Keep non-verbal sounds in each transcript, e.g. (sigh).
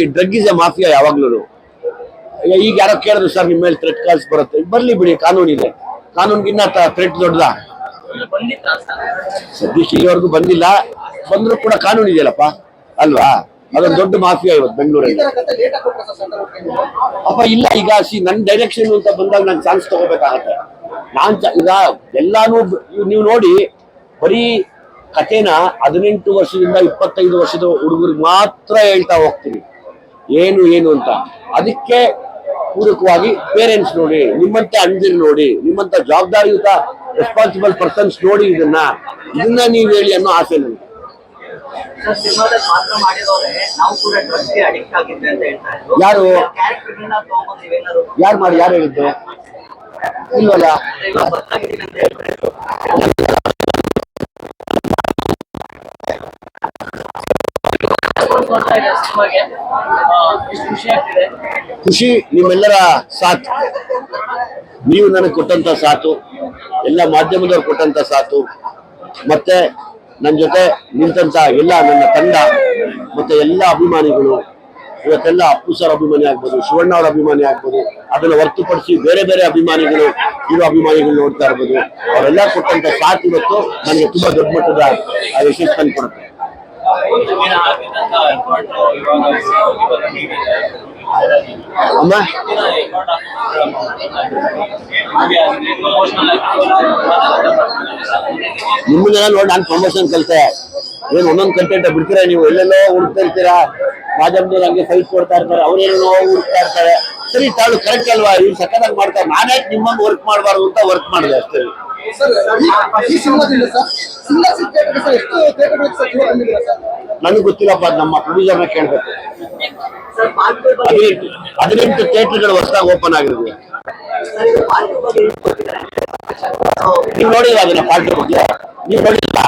Drug is A mafia ಯಾವಾಗ್ಲೂ. ಈಗ ಯಾರೋ ಕೇಳಿದ್ರು ಸರ್ ನಿಮ್ಮ ಮೇಲೆ ಥ್ರೆಟ್ ಕಾಲ್ಸ್ ಬರುತ್ತೆ. ಬರ್ಲಿ ಬಿಡಿ ಕಾನೂನು ಇದೆ. ಕಾನೂನ್ಗಿನ್ನ ಥ್ರೆಟ್ ದೊಡ್ಡದ. ಸದ್ಯಕ್ಕೆ ಇಲ್ಲಿವರೆಗೂ ಬಂದಿಲ್ಲ. ಬಂದ್ರು ಕೂಡ ಕಾನೂನು ಇದೆಯಲ್ಲಪ್ಪ. ಅಲ್ವಾ? ಅದೊಂದು ದೊಡ್ಡ ಮಾಫಿಯಾ ಇವತ್ತು ಬೆಂಗಳೂರಲ್ಲಿ. ಅಪ್ಪ ಇಲ್ಲ ಈಗ ಸಿ ನನ್ನ ಡೈರೆಕ್ಷನ್ ಅಂತ ಬಂದಾಗ ನಾನು ಚಾನ್ಸ್ ತಗೋಬೇಕಾಗತ್ತೆ. ನಾನ್ ಈಗ ಎಲ್ಲಾನು ನೀವು ನೋಡಿ ಬರೀ ಕಥೆನ ಹದಿನೆಂಟು ವರ್ಷದಿಂದ ಇಪ್ಪತ್ತೈದು ವರ್ಷದ ಹುಡುಗರಿಗೆ ಮಾತ್ರ ಹೇಳ್ತಾ ಹೋಗ್ತೀನಿ. ಏನು ಏನು ಅಂತ. ಅದಕ್ಕೆ ಪೂರಕವಾಗಿ ಪೇರೆಂಟ್ಸ್ ನೋಡಿ ನಿಮ್ಮಂತ ಅಣ್ದಿರು ನೋಡಿ ನಿಮ್ಮಂತ ಜವಾಬ್ದಾರಿಯುತ ರೆಸ್ಪಾನ್ಸಿಬಲ್ ಪರ್ಸನ್ಸ್ ನೋಡಿ ಇದನ್ನ. ಇದನ್ನ ನೀವು ಹೇಳಿ ಅನ್ನೋ ಆಸೆ ನನಗೆ ಯಾರು? ಯಾರು ಮಾಡಿ ಯಾರು ಹೇಳಿದ್ದು? ಇಲ್ವಲ್ಲ? ಖುಷಿ ನಿಮ್ಮೆಲ್ಲರ ಸಾಥ್. ನೀವು ನನಗೆ ಕೊಟ್ಟಂತ ಸಾಥು, ಎಲ್ಲ ಮಾಧ್ಯಮದವ್ರು ಕೊಟ್ಟಂತ ಸಾಥು, ಮತ್ತೆ ನನ್ನ ಜೊತೆ ನಿಂತಂತ ಎಲ್ಲ ನನ್ನ ತಂಡ, ಮತ್ತೆ ಎಲ್ಲ ಅಭಿಮಾನಿಗಳು, ಇವತ್ತೆಲ್ಲ ಅಪ್ಪು ಸರ್ ಅಭಿಮಾನಿ ಆಗ್ಬೋದು, ಶಿವಣ್ಣ ಅವರ ಅಭಿಮಾನಿ ಆಗ್ಬೋದು, ಅದನ್ನ ಹೊರತುಪಡಿಸಿ ಬೇರೆ ಬೇರೆ ಅಭಿಮಾನಿಗಳು ಇರೋ ಅಭಿಮಾನಿಗಳು ನೋಡ್ತಾ ಇರ್ಬೋದು, ಅವರೆಲ್ಲ ಕೊಟ್ಟಂತ ಸಾಥ್ ಇವತ್ತು ನನಗೆ ತುಂಬಾ ದೊಡ್ಡ ಮಟ್ಟದ ಆ ಯಶಸ್ಸು ತಂದು ಕೊಡುತ್ತೆ. ನಿಮ್ಮನ್ನೆಲ್ಲ ನೋಡಿ ನಾನು ಪ್ರಮೋಷನ್ ಕಲಿತೆ. ಏನು ಒಂದೊಂದು ಕಂಟೆಂಟ್ ಬಿಡ್ತೀರಾ ನೀವು? ಎಲ್ಲೆಲ್ಲೋ ಹುಡುಕ್ತಾ ಇರ್ತೀರಾ? ಮಾಧ್ಯಮದವ್ರು ಹಂಗೆ ಫೈಟ್ ಕೊಡ್ತಾ ಇರ್ತಾರೆ. ಅವ್ರೇನೋ ಹುಡುಕ್ತಾ ಇರ್ತಾರೆ. ಸರಿ, ತಾಳು ಕರೆಕ್ಟ್ ಅಲ್ವಾ? ಇವ್ರು ಸಕ್ಕತ್ತಾಗಿ ಮಾಡ್ತಾರೆ. ನಾನೇ ನಿಮ್ಮನ್ನು ವರ್ಕ್ ಮಾಡಬಾರ್ದು ಅಂತ ವರ್ಕ್ ಮಾಡಿದೆ ಅಷ್ಟೇ. ನನಗೆ ಗೊತ್ತಿಲ್ಲಪ್ಪ ನಮ್ಮ ಪ್ರೊಡ್ಯೂಸರ್ನ ಕೇಳ್ಬೇಕು. ಹದಿನೆಂಟು ಹದಿನೆಂಟು ಥಿಯೇಟರ್ಗಳು ಹೊಸದಾಗಿ ಓಪನ್ ಆಗಿರೋದು ನೀವು ನೋಡಿಲ್ಲ ಅದನ್ನ ಪಾರ್ಟಿ ಬಗ್ಗೆ? ನೀವು ನೋಡಿಲ್ಲ?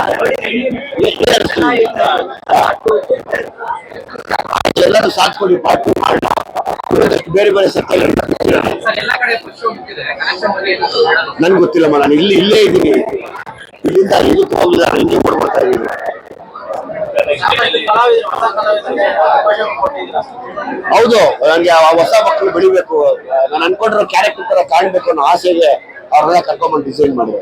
ಎಲ್ಲರೂ ಸಾಥ್ ಪಾರ್ಟಿ ಮಾಡಲ್ಲ ಬೇರೆ ಬೇರೆ ಸತ್ಯಗಳು ನನ್ಗೆ ಗೊತ್ತಿಲ್ಲಮ್ಮ ನಾನು ಇಲ್ಲಿ ಇಲ್ಲೇ ಇದ್ದೀನಿ. ಇಲ್ಲಿಂದ ಇಲ್ಲಿ ಹೋಗಿಲ್ಲ ಹಿಂಗೆ ಕೊಡ್ಬಿಡ್ತಾ ಇದ್ದೀನಿ. ಹೌದು ನನಗೆ ಆ ಹೊಸ ಮಕ್ಕಳು ಬೆಳಿಬೇಕು. ನಾನು ಅನ್ಕೊಂಡಿರೋ ಕ್ಯಾರೆಕ್ಟರ್ ತರ ಕಾಣ್ಬೇಕು ಅನ್ನೋ ಆಸೆಗೆ ಅವ್ರನ್ನ ಕರ್ಕೊಂಡ್ಬಂದು ಡಿಸೈನ್ ಮಾಡಿದೆ.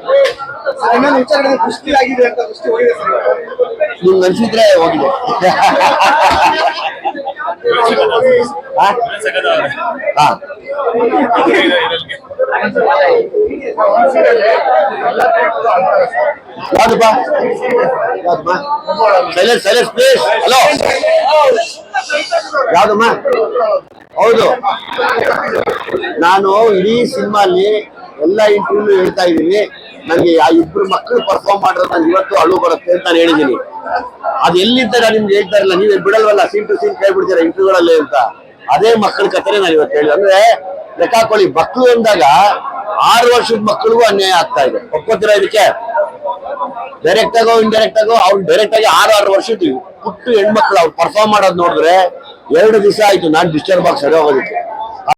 ನಿಮ್ಗೆ ಅನ್ಸಿದ್ರೆ ಹೋಗಿದೆ. (laughs) ಹಾ? ಯಾವ್ದಪ್ಪ ಸೈಲೆನ್ಸ್ ಸೈಲೆನ್ಸ್ ಪ್ಲೀಸ್ ಹಲೋ ಯಾವ್ದಮ್ಮ? ಹೌದು. ನಾನು ಇಡೀ ಸಿನಿಮಾ ಎಲ್ಲ ಇಂಟರ್ವ್ಯೂ ಹೇಳ್ತಾ ಇದ್ದೀನಿ. ನನಗೆ ಆ ಇಬ್ರು ಮಕ್ಕಳು ಪರ್ಫಾರ್ಮ್ ಮಾಡಿದ್ರೆ ನಾನು ಇವತ್ತು ಅಳು ಬರುತ್ತೆ ಅಂತ ನಾನು ಹೇಳಿದ್ದೀನಿ. ಅದು ಎಲ್ಲಿಂದ ನಾನು ನಿಮ್ಗೆ ಹೇಳ್ತಾ ಇರಲ್ಲ, ನೀವೇ ಬಿಡಲ್ವಲ್ಲ? ಸೀನ್ ಟು ಸೀನ್ ಕೈ ಬಿಡ್ತೀರಾ ಅಂತ. ಅದೇ ಮಕ್ಕಳ ಕಥೆನೇ ನಾನು ಇವತ್ತು ಹೇಳಿ ಅಂದ್ರೆ ಲೆಕ್ಕ ಹಾಕೊಳ್ಳಿ ಮಕ್ಕಳು ಅಂದಾಗ ಆರು ವರ್ಷದ ಮಕ್ಕಳಿಗೂ ಅನ್ಯಾಯ ಆಗ್ತಾ ಇದೆ. ಒಪ್ಕೋತೀರಾ ಇದಕ್ಕೆ? ಡೈರೆಕ್ಟ್ ಆಗೋ ಇಂಡೈರೆಕ್ಟ್ ಆಗೋ, ಅವ್ರು ಡೈರೆಕ್ಟ್ ಆಗಿ ಆರು ಆರು ವರ್ಷದ ಪುಟ್ಟು ಹೆಣ್ಮಕ್ಳು, ಅವ್ರು ಪರ್ಫಾರ್ಮ್ ಮಾಡೋದು ನೋಡಿದ್ರೆ ಎರಡು ದಿವಸ ಆಯ್ತು, ನಾನ್ ಡಿಸ್ಟರ್ಬ್ ಆಗಿ ಸರಿ ಹೋಗೋದಕ್ಕೆ.